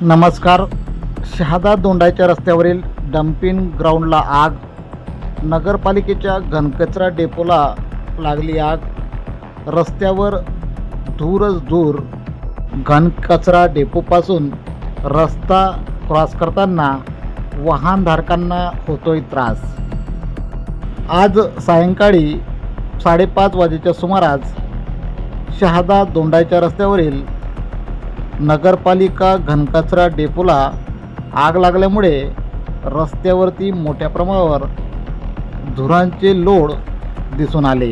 नमस्कार. शहादा दोंडाच्या रस्त्यावरील डम्पिंग ग्राउंडला आग. नगरपालिकेच्या घनकचरा डेपोला लागली आग. रस्त्यावर धूरच धूर घनकचरा डेपोपासून रस्ता क्रॉस करताना वाहनधारकांना होतोय त्रास. आज सायंकाळी साडेपाच वाजेच्या सुमारास शहादा दोंडाच्या रस्त्यावरील नगरपालिका घनकचरा डेपोला आग लागल्यामुळे रस्त्यावरती मोठ्या प्रमाणावर धुरांचे लोड दिसून आले.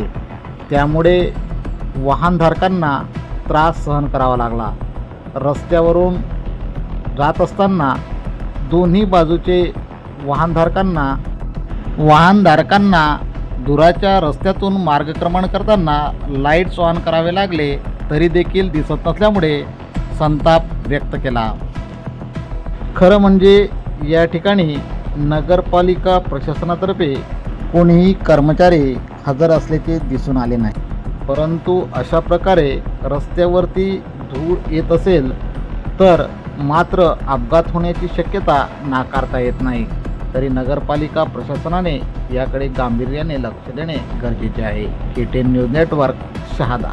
त्यामुळे वाहनधारकांना त्रास सहन करावा लागला. रस्त्यावरून जात असताना दोन्ही बाजूचे वाहनधारकांना वाहनधारकांना धुराच्या रस्त्यातून मार्गक्रमण करताना लाईट्स ऑन करावे लागले तरी देखील दिसत नसल्यामुळे संताप व्यक्त केला. खरं म्हणजे या ठिकाणी नगरपालिका प्रशासनातर्फे कोणीही कर्मचारी हजर असल्याचे दिसून आले नाही. परंतु अशा प्रकारे रस्त्यावरती धूळ येत असेल तर मात्र अपघात होण्याची शक्यता नाकारता येत नाही. तरी नगरपालिका प्रशासनाने याकडे गांभीर्याने लक्ष देणे गरजेचे आहे. K T news network Shahada.